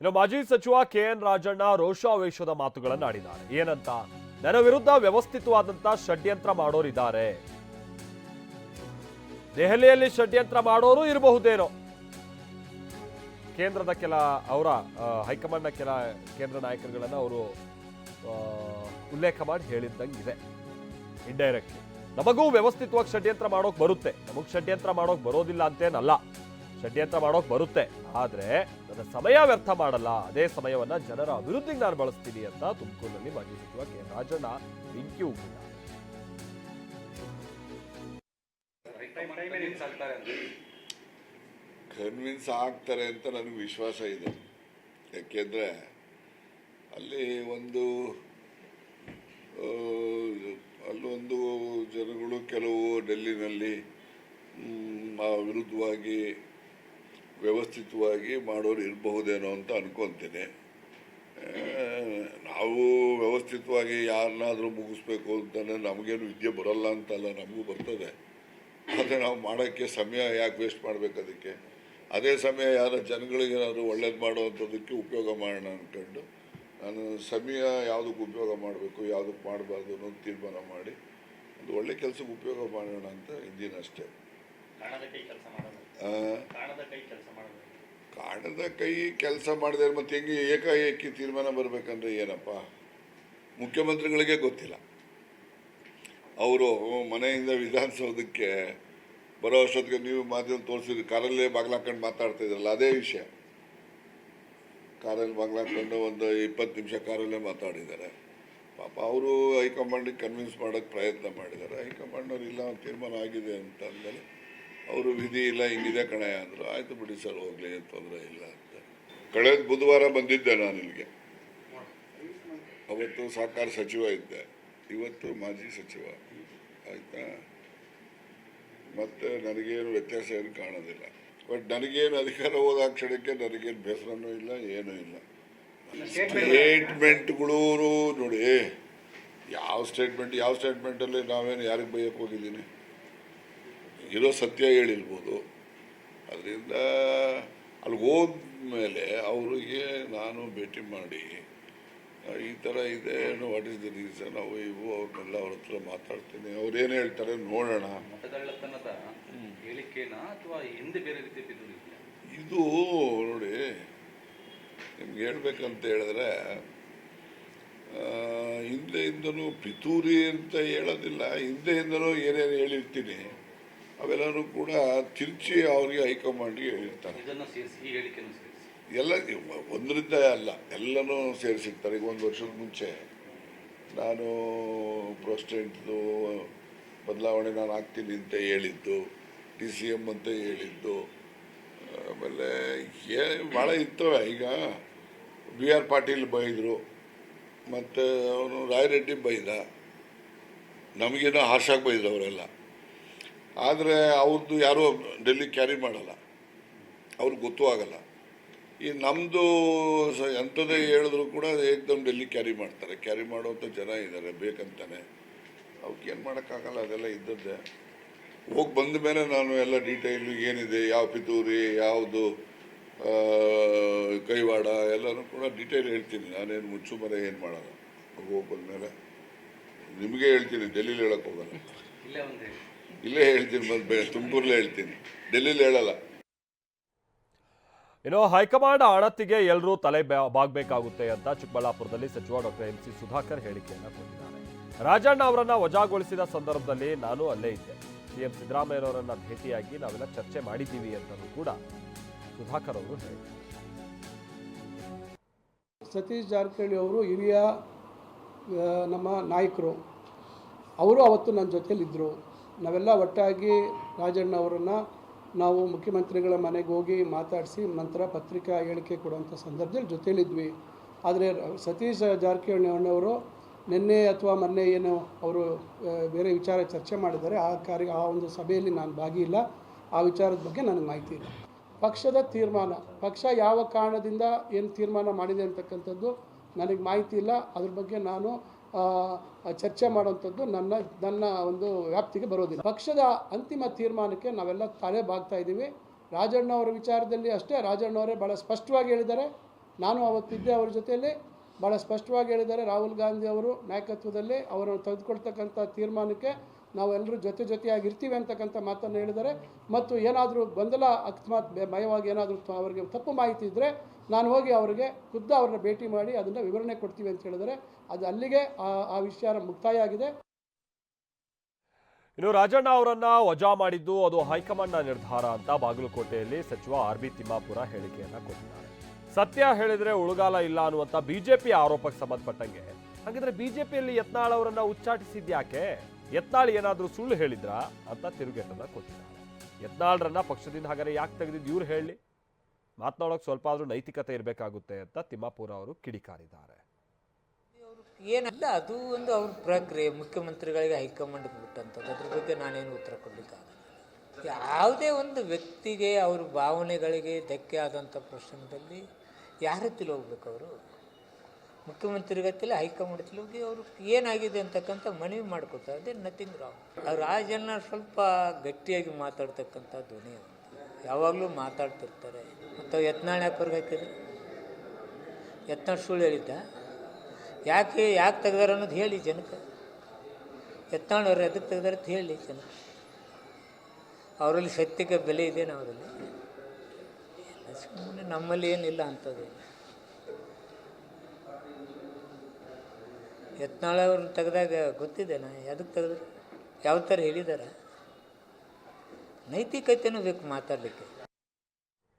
ಇನ್ನು ಮಾಜಿ ಸಚಿವ ಕೆ ಎನ್ ರಾಜಣ್ಣ ರೋಷಾವೇಶದ ಮಾತುಗಳನ್ನು ಆಡಿದ್ದಾರೆ. ಏನಂತ? ನನ್ನ ವಿರುದ್ಧ ವ್ಯವಸ್ಥಿತವಾದಂತ ಷಡ್ಯಂತ್ರ ಮಾಡೋರಿದ್ದಾರೆ ದೆಹಲಿಯಲ್ಲಿ ಷಡ್ಯಂತ್ರ ಮಾಡೋರು ಇರಬಹುದೇನೋ? ಕೇಂದ್ರದ ಕೆಲ ಅವರ ಹೈಕಮಾಂಡ್ನ ಕೆಲ ಕೇಂದ್ರ ನಾಯಕರುಗಳನ್ನ ಅವರು ಉಲ್ಲೇಖ ಮಾಡಿ ಹೇಳಿದ್ದಂಗಿದೆ. ಇಂಡೈರೆಕ್ಟ್ ನಮಗೂ ವ್ಯವಸ್ಥಿತವಾಗಿ ಷಡ್ಯಂತ್ರ ಮಾಡೋಕ್ ಬರುತ್ತೆ. ನಮಗ್ ಷಡ್ಯಂತ್ರ ಮಾಡೋಕ್ ಬರೋದಿಲ್ಲ ಅಂತೇನಲ್ಲ. ಷಡ್ಯಂತ್ರ ಮಾಡೋಕೆ ಬರುತ್ತೆ. ಆದರೆ ನನ್ನ ಸಮಯ ವ್ಯರ್ಥ ಮಾಡಲ್ಲ. ಅದೇ ಸಮಯವನ್ನ ಜನರ ಅಭಿವೃದ್ಧಿಗೆ ನಾನು ಬಳಸ್ತೀನಿ ಅಂತ ತುಮಕೂರಿನಲ್ಲಿ ಮಾಜಿ ಸಚಿವ ಕೆ. ರಾಜಣ್ಣ ಬೆಂಕಿ ಕನ್ವಿನ್ಸ್ ಆಗ್ತಾರೆ ಅಂತ ನನಗೆ ವಿಶ್ವಾಸ ಇದೆ. ಯಾಕೆಂದರೆ ಅಲ್ಲಿ ಒಂದು ಅಲ್ಲೊಂದು ಜನಗಳು ಕೆಲವು ಡೆಲ್ಲಿನಲ್ಲಿ ವಿರುದ್ಧವಾಗಿ ವ್ಯವಸ್ಥಿತವಾಗಿ ಮಾಡೋರು ಇರಬಹುದೇನೋ ಅಂತ ಅನ್ಕೊತೀನಿ. ನಾವು ವ್ಯವಸ್ಥಿತವಾಗಿ ಯಾರನ್ನಾದರೂ ಮುಗಿಸ್ಬೇಕು ಅಂತಂದರೆ ನಮಗೇನು ವಿದ್ಯೆ ಬರಲ್ಲ ಅಂತಲ್ಲ, ನಮಗೂ ಬರ್ತದೆ. ಆದರೆ ನಾವು ಮಾಡೋಕ್ಕೆ ಸಮಯ ಯಾಕೆ ವೇಸ್ಟ್ ಮಾಡಬೇಕು ಅದಕ್ಕೆ? ಅದೇ ಸಮಯ ಯಾರ ಜನಗಳಿಗೆ ಏನಾದರೂ ಒಳ್ಳೇದು ಮಾಡೋವಂಥದ್ದಕ್ಕೆ ಉಪಯೋಗ ಮಾಡೋಣ ಅಂದ್ಕೊಂಡು ನಾನು ಸಮಯ ಯಾವುದಕ್ಕೆ ಉಪಯೋಗ ಮಾಡಬೇಕು, ಯಾವುದಕ್ಕೆ ಮಾಡಬಾರ್ದು ಅನ್ನೋದು ತೀರ್ಮಾನ ಮಾಡಿ, ಒಂದು ಒಳ್ಳೆ ಕೆಲಸಕ್ಕೆ ಉಪಯೋಗ ಮಾಡೋಣ ಅಂತ ಇದ್ದೀನಿ ಅಷ್ಟೇ. ಕಾಣದ ಕೈ ಕೆಲಸ ಮಾಡಿದ್ರೆ ಮತ್ತೆ ಹೆಂಗೆ ಏಕಾಏಕಿ ತೀರ್ಮಾನ ಬರಬೇಕಂದ್ರೆ ಏನಪ್ಪ? ಮುಖ್ಯಮಂತ್ರಿಗಳಿಗೆ ಗೊತ್ತಿಲ್ಲ. ಅವರು ಮನೆಯಿಂದ ವಿಧಾನಸೌಧಕ್ಕೆ ಬರೋ ಅಷ್ಟೊತ್ತಿಗೆ ನೀವು ಮಾಧ್ಯಮ ತೋರಿಸಿದ್ರಿ ಕಾರಲ್ಲೇ ಬಾಗ್ಲಾಕೊಂಡು ಮಾತಾಡ್ತಾ ಇದ್ರಲ್ಲ ಅದೇ ವಿಷಯ. ಕಾರಲ್ಲಿ ಬಾಗ್ಲಾಕೊಂಡು ಒಂದು ಇಪ್ಪತ್ತು ನಿಮಿಷ ಕಾರಲ್ಲೇ ಮಾತಾಡಿದ್ದಾರೆ. ಪಾಪ ಅವರು ಹೈಕಮಾಂಡಿಗೆ ಕನ್ವಿನ್ಸ್ ಮಾಡೋಕ್ಕೆ ಪ್ರಯತ್ನ ಮಾಡಿದ್ದಾರೆ. ಹೈಕಮಾಂಡ್ನವ್ರು ಇಲ್ಲ ತೀರ್ಮಾನ ಆಗಿದೆ ಅಂತ ಅಂದಮೇಲೆ ಅವರು ವಿಧಿ ಇಲ್ಲ, ಹಿಂಗಿದೆ ಕಣೆ ಅಂದರು. ಆಯಿತು ಬಿಡಿ ಸರ್, ಹೋಗಲಿ ತೊಂದರೆ ಇಲ್ಲ ಅಂತ. ಕಳೆದ ಬುಧವಾರ ಬಂದಿದ್ದೆ ನಾನು ಇಲ್ಲಿಗೆ. ಅವತ್ತು ಸಹಕಾರ ಸಚಿವ ಇದ್ದೆ. ಇವತ್ತು ಮಾಜಿ ಸಚಿವ. ಆಯಿತಾ? ಮತ್ತು ನನಗೇನು ವ್ಯತ್ಯಾಸ ಏನು ಕಾಣೋದಿಲ್ಲ. ಬಟ್ ನನಗೇನು ಅಧಿಕಾರ ಹೋದ ಕ್ಷಣಕ್ಕೆ ನನಗೇನು ಬೇಸರನೂ ಇಲ್ಲ, ಏನೂ ಇಲ್ಲ. ಸ್ಟೇಟ್ಮೆಂಟ್ಗಳು ನೋಡಿ. ಯಾವ ಸ್ಟೇಟ್ಮೆಂಟ್, ಯಾವ ಸ್ಟೇಟ್ಮೆಂಟಲ್ಲಿ ನಾವೇನು ಯಾರಿಗೆ ಬೈಯಕ್ಕೆ ಹೋಗಿದ್ದೀನಿ? ಇರೋ ಸತ್ಯ ಹೇಳಿರ್ಬೋದು. ಅದರಿಂದ ಅಲ್ಲಿ ಹೋದ್ಮೇಲೆ ಅವರಿಗೆ ನಾನು ಭೇಟಿ ಮಾಡಿ ಈ ಥರ ಇದೆ ವಾಟ್ ಇಸ್ ದ ರೀಸನ್ ಅವು ಇವು ಅವ್ರನ್ನೆಲ್ಲ ಅವ್ರ ಹತ್ರ ಮಾತಾಡ್ತೀನಿ. ಅವ್ರು ಏನು ಹೇಳ್ತಾರೆ ನೋಡೋಣ. ಮತಗಳ್ಳತನದ ಹೇಳಿಕೆನ ಅಥವಾ ಹಿಂದೆ ಬೇರೆ ರೀತಿ ಇದೆಯಾ ಇದು ನೋಡಿ ನಿಮ್ಗೆ ಹೇಳ್ಬೇಕಂತ ಹೇಳಿದ್ರೆ ಹಿಂದೆಯಿಂದನೂ ಪಿತೂರಿ ಅಂತ ಹೇಳೋದಿಲ್ಲ. ಹಿಂದೆಯಿಂದನೂ ಏನೇನು ಹೇಳಿರ್ತೀನಿ. ಅವೆಲ್ಲನೂ ಕೂಡ ತಿರುಚಿ ಅವರಿಗೆ ಹೈಕಮಾಂಡ್ಗೆ ಹೇಳಿರ್ತಾರೆ. ಎಲ್ಲ ಒಂದರಿಂದ ಅಲ್ಲ ಎಲ್ಲನೂ ಸೇರಿಸಿರ್ತಾರೆ. ಈಗ ಒಂದು ವರ್ಷದ ಮುಂಚೆ ನಾನು ಪ್ರೆಸಿಡೆಂಟ್ದು ಬದಲಾವಣೆ ನಾನು ಆಗ್ತೀನಿ ಅಂತ ಹೇಳಿದ್ದು ಡಿ ಸಿ ಎಂ ಅಂತ ಹೇಳಿದ್ದು ಆಮೇಲೆ ಏ ಭಾಳ ಇರ್ತವೆ. ಈಗ ಬಿ ಆರ್ ಪಾಟೀಲ್ ಬೈದರು ಮತ್ತು ಅವನು ರಾಯರೆಡ್ಡಿ ಬೈದ ನಮಗೇನೋ ಹಾರ್ಷಾಗಿ ಬೈದ್ರು ಅವರೆಲ್ಲ ಆದರೆ ಅವ್ರದ್ದು ಯಾರೂ ಡೆಲ್ಲಿ ಕ್ಯಾರಿ ಮಾಡಲ್ಲ. ಅವ್ರಿಗೆ ಗೊತ್ತೂ ಆಗಲ್ಲ. ಈ ನಮ್ಮದು ಎಂಥದೇ ಹೇಳಿದ್ರು ಕೂಡ ಏಕ್ದಮ್ ಡೆಲ್ಲಿ ಕ್ಯಾರಿ ಮಾಡ್ತಾರೆ. ಕ್ಯಾರಿ ಮಾಡುವಂಥ ಜನ ಇದ್ದಾರೆ ಬೇಕಂತಾನೆ. ಅವಕ್ಕೇನು ಮಾಡೋಕ್ಕಾಗಲ್ಲ, ಅದೆಲ್ಲ ಇದ್ದದ್ದೇ. ಹೋಗಿ ಬಂದ ಮೇಲೆ ನಾನು ಎಲ್ಲ ಡೀಟೇಲು ಏನಿದೆ, ಯಾವ ಪಿತೂರಿ, ಯಾವುದು ಕೈವಾಡ ಎಲ್ಲನೂ ಕೂಡ ಡೀಟೇಲ್ ಹೇಳ್ತೀನಿ. ನಾನೇನು ಮುಚ್ಚುಮರೆ ಏನು ಮಾಡೋಲ್ಲ. ಹೋಗಿ ಬಂದಮೇಲೆ ನಿಮಗೆ ಹೇಳ್ತೀನಿ, ಡೆಲ್ಲಿಲಿ ಹೇಳಕ್ಕೆ ಹೋಗಲ್ಲ. ಇಲ್ಲೇ ಹೇಳ್ತೀನಿ ಮತ್ತೆ ತುಮಕೂರಲ್ಲೇ ಹೇಳ್ತೀನಿ. ಡೆಲ್ಲಿಲಿ ಹೇಳಲ್ಲ. ಇನ್ನು ಹೈಕಮಾಂಡ್ ಆಡತ್ತಿಗೆ ಎಲ್ಲರೂ ತಲೆ ಬಾಗಬೇಕಾಗುತ್ತೆ ಅಂತ ಚಿಕ್ಕಬಳ್ಳಾಪುರದಲ್ಲಿ ಸಚಿವ ಡಾಕ್ಟರ್ ಎಂ ಸಿ ಸುಧಾಕರ್ ಹೇಳಿಕೆಯನ್ನು ಕೊಟ್ಟಿದ್ದಾರೆ. ರಾಜಣ್ಣ ಅವರನ್ನ ವಜಾಗೊಳಿಸಿದ ಸಂದರ್ಭದಲ್ಲಿ ನಾನು ಅಲ್ಲೇ ಇದ್ದೆ. ಸಿಎಂ ಸಿದ್ದರಾಮಯ್ಯನವರನ್ನ ಭೇಟಿಯಾಗಿ ನಾವೆಲ್ಲ ಚರ್ಚೆ ಮಾಡಿದ್ದೀವಿ ಅಂತಲೂ ಕೂಡ ಸುಧಾಕರ್ ಅವರು ಹೇಳಿದ್ದಾರೆ. ಸತೀಶ್ ಜಾರಕಿಹೊಳಿ ಅವರು ಹಿರಿಯ ನಮ್ಮ ನಾಯಕರು. ಅವರು ಅವತ್ತು ನನ್ನ ಜೊತೆಲಿದ್ದರು ನಾವೆಲ್ಲ ಒಟ್ಟಾಗಿ ರಾಜಣ್ಣ ಅವರನ್ನು ನಾವು ಮುಖ್ಯಮಂತ್ರಿಗಳ ಮನೆಗೆ ಹೋಗಿ ಮಾತಾಡಿಸಿ ನಂತರ ಪತ್ರಿಕಾ ಹೇಳಿಕೆ ಕೊಡುವಂಥ ಸಂದರ್ಭದಲ್ಲಿ ಜೊತೆಯಲ್ಲಿದ್ವಿ. ಆದರೆ ಸತೀಶ್ ಜಾರಕಿಹೊಳಿ ಅಣ್ಣವರು ನಿನ್ನೆ ಅಥವಾ ಮೊನ್ನೆ ಏನು ಅವರು ಬೇರೆ ವಿಚಾರ ಚರ್ಚೆ ಮಾಡಿದ್ದಾರೆ. ಆ ಕಾರ್ಯ, ಆ ಒಂದು ಸಭೆಯಲ್ಲಿ ನಾನು ಭಾಗಿಯಿಲ್ಲ ಆ ವಿಚಾರದ ಬಗ್ಗೆ ನನಗೆ ಮಾಹಿತಿ ಇಲ್ಲ. ಪಕ್ಷದ ತೀರ್ಮಾನ, ಪಕ್ಷ ಯಾವ ಕಾರಣದಿಂದ ಏನು ತೀರ್ಮಾನ ಮಾಡಿದೆ ಅಂತಕ್ಕಂಥದ್ದು ನನಗೆ ಮಾಹಿತಿ ಇಲ್ಲ. ಅದ್ರ ಬಗ್ಗೆ ನಾನು ಚರ್ಚೆ ಮಾಡುವಂಥದ್ದು ನನ್ನ ನನ್ನ ಒಂದು ವ್ಯಾಪ್ತಿಗೆ ಬರೋದಿಲ್ಲ. ಪಕ್ಷದ ಅಂತಿಮ ತೀರ್ಮಾನಕ್ಕೆ ನಾವೆಲ್ಲ ತಲೆ ಬಾಗ್ತಾ ಇದ್ದೀವಿ. ರಾಜಣ್ಣ ಅವರ ವಿಚಾರದಲ್ಲಿ ಅಷ್ಟೇ. ರಾಜಣ್ಣ ಅವರೇ ಭಾಳ ಸ್ಪಷ್ಟವಾಗಿ ಹೇಳಿದ್ದಾರೆ. ನಾನು ಅವತ್ತಿದ್ದೆ ಅವ್ರ ಜೊತೆಯಲ್ಲಿ. ಭಾಳ ಸ್ಪಷ್ಟವಾಗಿ ಹೇಳಿದ್ದಾರೆ ರಾಹುಲ್ ಗಾಂಧಿ ಅವರು ನಾಯಕತ್ವದಲ್ಲಿ ಅವರನ್ನು ತೆಗೆದುಕೊಳ್ತಕ್ಕಂಥ ತೀರ್ಮಾನಕ್ಕೆ. ನಾವೆಲ್ಲರೂ ಜೊತೆ ಜೊತೆಯಾಗಿ ಇರ್ತೀವಿ ಅಂತಕ್ಕಂಥ ಮಾತನ್ನು ಹೇಳಿದರೆ ಮತ್ತು ಏನಾದರೂ ಗೊಂದಲ, ಅಕಸ್ಮಾತ್ ಮಯವಾಗಿ ಏನಾದರೂ ಅವರಿಗೆ ತಪ್ಪು ಮಾಹಿತಿ ಇದ್ದರೆ ನಾನು ಹೋಗಿ ಅವರಿಗೆ ಖುದ್ದು ಅವ್ರನ್ನ ಭೇಟಿ ಮಾಡಿ ಅದನ್ನು ವಿವರಣೆ ಕೊಡ್ತೀವಿ ಅಂತ ಹೇಳಿದರೆ ಅದು ಅಲ್ಲಿಗೆ ಆ ವಿಚಾರ ಮುಕ್ತಾಯ ಆಗಿದೆ ಇನ್ನು ರಾಜಣ್ಣ ಅವರನ್ನ ವಜಾ ಮಾಡಿದ್ದು ಅದು ಹೈಕಮಾಂಡ್ನ ನಿರ್ಧಾರ ಅಂತ ಬಾಗಲಕೋಟೆಯಲ್ಲಿ ಸಚಿವ ಆರ್ ಬಿ ತಿಮ್ಮಾಪುರ ಹೇಳಿಕೆಯನ್ನ ಕೊಟ್ಟಿದ್ದಾರೆ. ಸತ್ಯ ಹೇಳಿದ್ರೆ ಉಳುಗಾಲ ಇಲ್ಲ ಅನ್ನುವಂತ ಬಿಜೆಪಿ ಆರೋಪಕ್ಕೆ ಸಂಬಂಧಪಟ್ಟಂಗೆ. ಹಾಗಿದ್ರೆ ಬಿಜೆಪಿಯಲ್ಲಿ ಯತ್ನಾಳ್ ಅವರನ್ನ ಉಚ್ಚಾಟಿಸಿದ್ಯಾಕೆ? ಯತ್ನಾಳ್ ಏನಾದರೂ ಸುಳ್ಳು ಹೇಳಿದ್ರಾ ಅಂತ ತಿರುಗೇಟನ್ನ ಕೊಟ್ಟಿದ್ದಾರೆ. ಯತ್ನಾಳ್ರನ್ನ ಪಕ್ಷದಿಂದ ಹಾಗಾದ್ರೆ ಯಾಕೆ ತೆಗೆದಿದ್ದು ಇವ್ರು ಹೇಳಿ? ಮಾತನಾಡೋಕೆ ಸ್ವಲ್ಪ ಆದರೂ ನೈತಿಕತೆ ಇರಬೇಕಾಗುತ್ತೆ ಅಂತ ತಿಮ್ಮಾಪುರ ಅವರು ಕಿಡಿಕಾರಿದ್ದಾರೆ. ಏನಲ್ಲ, ಅದು ಒಂದು ಅವ್ರ ಪ್ರಕ್ರಿಯೆ. ಮುಖ್ಯಮಂತ್ರಿಗಳಿಗೆ ಹೈಕಮಾಂಡ್ ಬಿಟ್ಟಂಥದ್ದು ಅದ್ರ ಬಗ್ಗೆ ನಾನೇನು ಉತ್ತರ ಕೊಡಲಿಕ್ಕಾಗಲ್ಲ. ಯಾವುದೇ ಒಂದು ವ್ಯಕ್ತಿಗೆ ಅವ್ರ ಭಾವನೆಗಳಿಗೆ ಧಕ್ಕೆ ಆದಂಥ ಪ್ರಶ್ನೆದಲ್ಲಿ ಯಾರ ಹತ್ತಿರ ಹೋಗ್ಬೇಕು ಅವರು? ಮುಖ್ಯಮಂತ್ರಿಗತ್ತಿಲ್ಲ ಹೈಕಮಾಂಡ್ ಹತ್ತಿರ ಹೋಗಿ ಅವರು ಏನಾಗಿದೆ ಅಂತಕ್ಕಂಥ ಮನವಿ ಮಾಡ್ಕೊತಾರೆ ಅದೇ ನಥಿಂಗ್ ರಾಂಗ್ ಅವ್ರು ಆ ಜನ ಸ್ವಲ್ಪ ಗಟ್ಟಿಯಾಗಿ ಮಾತಾಡ್ತಕ್ಕಂಥ ಧ್ವನಿ ಯಾವಾಗಲೂ ಮಾತಾಡ್ತಿರ್ತಾರೆ. ಮತ್ತು ಯತ್ನಾಳ್ ಯಾಕೆ ಹಾಕಿದ್ರು? ಯತ್ನಾಳ್ ಸುಳ್ಳು ಹೇಳಿದ್ದ? ಯಾಕೆ ಯಾಕೆ ತೆಗ್ದಾರ ಅನ್ನೋದು ಹೇಳಿ ಜನಕ್ಕೆ. ಯತ್ನಾಳವ್ರು ಎದಕ್ಕೆ ತೆಗ್ದಾರ ಅಂತ ಹೇಳಿ ಜನಕ್ಕೆ. ಅವರಲ್ಲಿ ಸತ್ಯಕ್ಕೆ ಬೆಲೆ ಇದೆ ಅವರಲ್ಲಿ ಸುಮ್ಮನೆ ನಮ್ಮಲ್ಲಿ ಏನಿಲ್ಲ ಅಂಥದ್ದು ಯತ್ನಾಳವ್ರು ತೆಗೆದಾಗ ಗೊತ್ತಿದೆನಾ ಎದಕ್ಕೆ ತೆಗೆದ್ರು ಯಾವ ಥರ ಹೇಳಿದಾರ? ನೈತಿಕತೆನೂ ಬೇಕು ಮಾತಾಡಲಿಕ್ಕೆ.